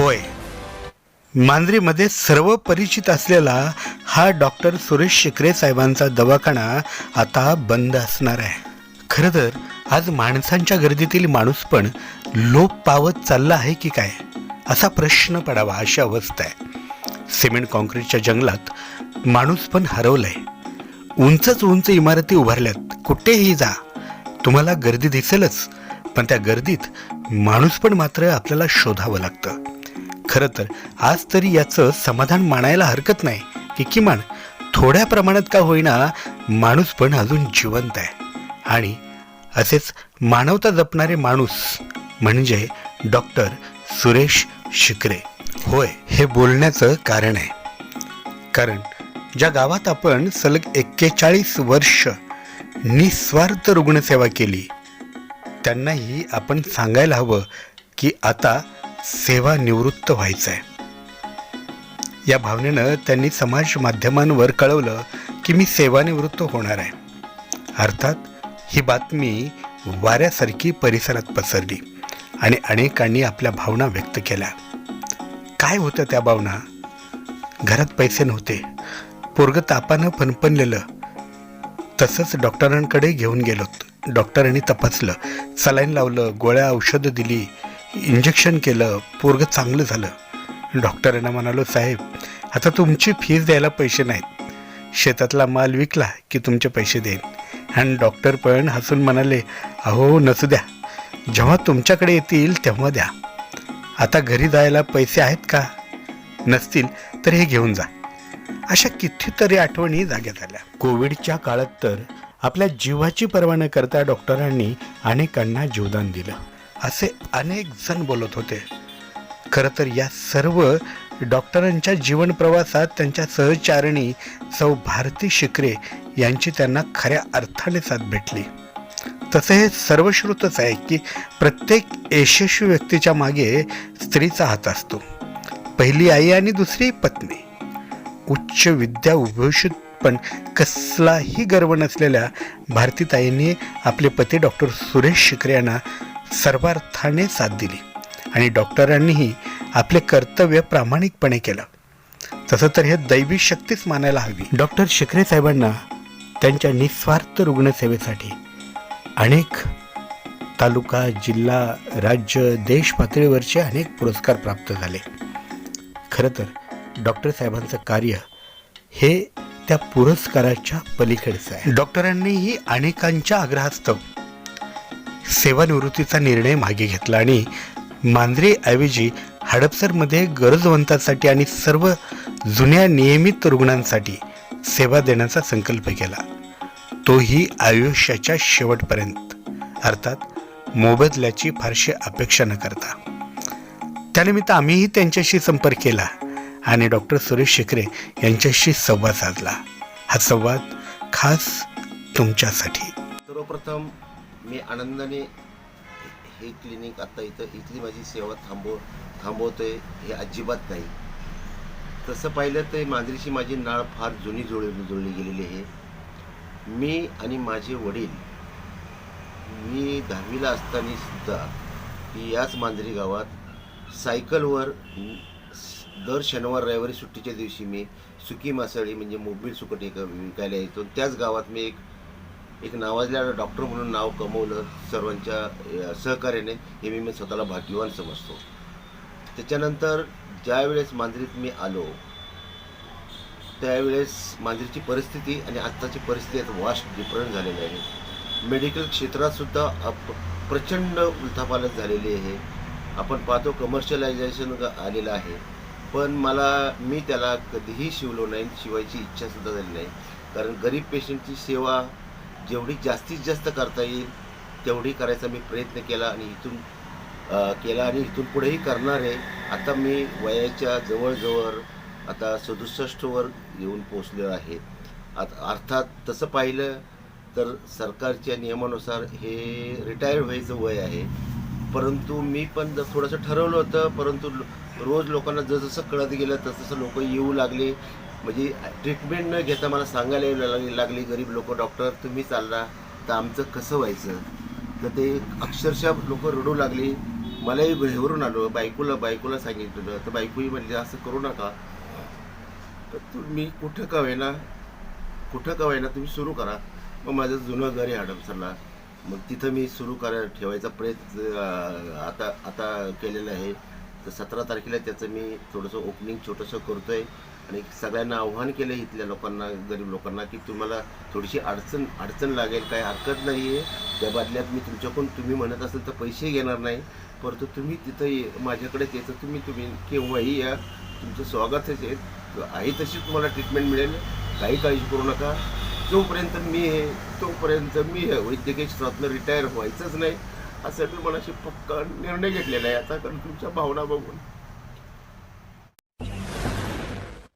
होय. मांजरीमध्ये सर्व परिचित असलेला हा डॉक्टर सुरेश शिकरे साहेबांचा दवाखाना आता बंद असणार आहे. खरं तर आज माणसांच्या गर्दीतील माणूस पण लोप पावत चालला आहे की काय? असा प्रश्न पडावा अशी अवस्था आहे. सिमेंट कॉन्क्रीटच्या जंगलात माणूस पण हरवलाय. उंचच उंच इमारती उभारल्यात. कुठेही जा. तुम्हाला गर्दी दिसेलच पण त्या गर्दीत माणूस पण मात्र आपल्याला शोधावं लागतं. खरं तर आज तरी याचं समाधान मानायला हरकत नाही. की किमान थोड्या प्रमाणात का होईना माणूस पण अजून जिवंत आहे. आणि असेच मानवता जपणारे माणूस म्हणजे डॉक्टर सुरेश शिकरे. होय हे बोलण्याचं कारण आहे. कारण ज्या गावात आपण सलग एक्केचाळीस वर्ष निस्वार्थ रुग्णसेवा केली त्यांनाही आपण सांगायला हवं की आता सेवानिवृत्त व्हायचं आहे या भावनेनं त्यांनी समाज माध्यमांवर कळवलं की मी सेवानिवृत्त होणार आहे. अर्थात ही बातमी वाऱ्यासारखी परिसरात पसरली आणि अनेकांनी आपल्या भावना व्यक्त केल्या. काय होतं त्या भावना? घरात पैसे नव्हते. पोरग तापानं फनपणलेलं तसंच डॉक्टरांकडे घेऊन गेलो डॉक्टरांनी तपासलं. सलाईन लावलं गोळ्या औषधं दिली. इंजेक्शन केलं पोरग चांगलं झालं. डॉक्टरांना म्हणालो साहेब आता तुमची फीज द्यायला पैसे नाहीत. शेतातला माल विकला की तुमचे पैसे देईन. आणि डॉक्टर पण हसून म्हणाले अहो नसू द्या. जेव्हा तुमच्याकडे येतील तेव्हा द्या. आता घरी जायला पैसे आहेत का? नसतील तर हे घेऊन जा. अशा कितीतरी आठवणी जाग्यात आल्या. कोविडच्या काळात तर आपल्या जीवाची पर्वा न करता डॉक्टरांनी अनेकांना जीवदान दिलं. असे अनेक जण बोलत होते. खरं तर या सर्व डॉक्टरांच्या जीवन प्रवासात त्यांच्या सहचारिणी सौ भारती शिकरे यांची त्यांना खऱ्या अर्थाने साथ भेटली. तसे हे सर्वश्रुतच आहे की प्रत्येक यशस्वी व्यक्तीच्या मागे स्त्रीचा हात असतो. पहिली आई आणि दुसरी पत्नी. उच्च विद्या उभूषित पण कसलाही गर्व नसलेल्या भारतीताईंनी आपले पती डॉक्टर सुरेश शिकरे यांना सर्वार्थाने साथ दिली आणि डॉक्टरांनीही आपले कर्तव्य प्रामाणिकपणे केलं. तसं तर हे दैवी शक्तीच मानायला हवी. डॉक्टर शिकरे साहेबांना त्यांच्या निस्वार्थ रुग्णसेवेसाठी अनेक तालुका जिल्हा राज्य देश पातळीवरचे अनेक पुरस्कार प्राप्त झाले. खरं तर डॉक्टर साहेबांचं कार्य हे त्या पुरस्काराच्या पलीकडचं आहे. डॉक्टरांनीही अनेकांच्या आग्रहास्तव सेवानिवृत्तीचा निर्णय मागे घेतला आणि मांजरेऐवजी हडपसरमध्ये गरजवंतांसाठी आणि सर्व जुन्या नियमित रुग्णांसाठी सेवा देण्याचा संकल्प केला. तोही आयुष्याच्या शेवटपर्यंत. अर्थात मोबदल्याची फारशी अपेक्षा न करता. त्यानिमित्त आम्हीही त्यांच्याशी संपर्क केला आणि डॉक्टर सुरेश शिकरे यांच्याशी संवाद साधला. हा संवाद खास तुमच्यासाठी. सर्वप्रथम मी आनंदाने हे क्लिनिक आता इथं इथली माझी सेवा थांबव थांबवतो आहे हे अजिबात नाही. तसं पाहिलं तर मांजरीशी माझी नाळ फार जुनी जुळली जुळली गेलेली आहे. मी आणि माझे वडील मी दहावीला असताना सुद्धा याच मांजरी गावात सायकलवर दर शनिवार रविवारी सुट्टीच्या दिवशी मी सुकी मासळी म्हणजे मोबिल सुकट एक विकायला येतो. त्याच गावात मी एक एक नावाजलेला डॉक्टर म्हणून नाव कमवलं सर्वांच्या सहकार्याने हे मी मी स्वतःला भाग्यवान समजतो. त्याच्यानंतर ज्या वेळेस मांजरीत मी आलो त्यावेळेस मांजरीची परिस्थिती आणि आत्ताची परिस्थिती यात वास्ट डिफरंट झालेली आहे. मेडिकल क्षेत्रातसुद्धा अप प्रचंड उलथापालथ झालेली आहे. आपण पाहतो कमर्शियलायझेशन आलेलं आहे. पण मला मी त्याला कधीही शिवलो नाही शिवायची इच्छासुद्धा झाली नाही. कारण गरीब पेशंटची सेवा जेवढी जास्तीत जास्त करता येईल तेवढी करायचा मी प्रयत्न केला आणि इथून केला आणि इथून पुढेही करणार आहे. आता मी वयाच्या जवळजवळ आता सदुसष्टवर येऊन पोचलेलो आहे. आता अर्थात तसं पाहिलं तर सरकारच्या नियमानुसार हे रिटायर व्हायचं वय आहे. परंतु मी पण थोडंसं ठरवलं होतं परंतु रोज लोकांना जसं कळत गेलं तसं लोक येऊ लागले. म्हणजे ट्रीटमेंट न घेता मला सांगायला येऊ लागली लागली गरीब लोक डॉक्टर तुम्ही चालला. तर आमचं कसं व्हायचं? तर ते अक्षरशः लोक रडू लागली. मलाही घेवरून आलो. बायकोला बायकोला सांगितलं. तर बायकोही म्हणजे असं करू नका. तर तुम्ही कुठं का होईना कुठं का होईना तुम्ही सुरू करा. मग माझं जुनं घर आहे हडपसरला मग तिथं मी सुरू करा ठेवायचा प्रयत्न आता आता केलेला आहे. तर सतरा तारखेला त्याचं मी थोडंसं ओपनिंग छोटंसं करतो आहे आणि सगळ्यांना आव्हान केलं आहे इथल्या लोकांना गरीब लोकांना की तुम्हाला थोडीशी अडचण अडचण लागेल काही हरकत नाही आहे त्या बदल्यात मी तुमच्याकडून तुम्ही म्हणत असेल तर पैसे घेणार नाही. परंतु तुम्ही तिथं ये- माझ्याकडे त्याचं तुम्ही तुम्ही केव्हाही या. तुमचं स्वागतच आहे. आहे तशी तुम्हाला ट्रीटमेंट मिळेल. काही काळजी करू नका. जोपर्यंत मी आहे तोपर्यंत मी आहे वैद्यकीय क्षेत्रातनं रिटायर व्हायचंच नाही. असा मी मनाशी पक्का निर्णय घेतलेला आहे. आता कारण तुमच्या भावना बघून.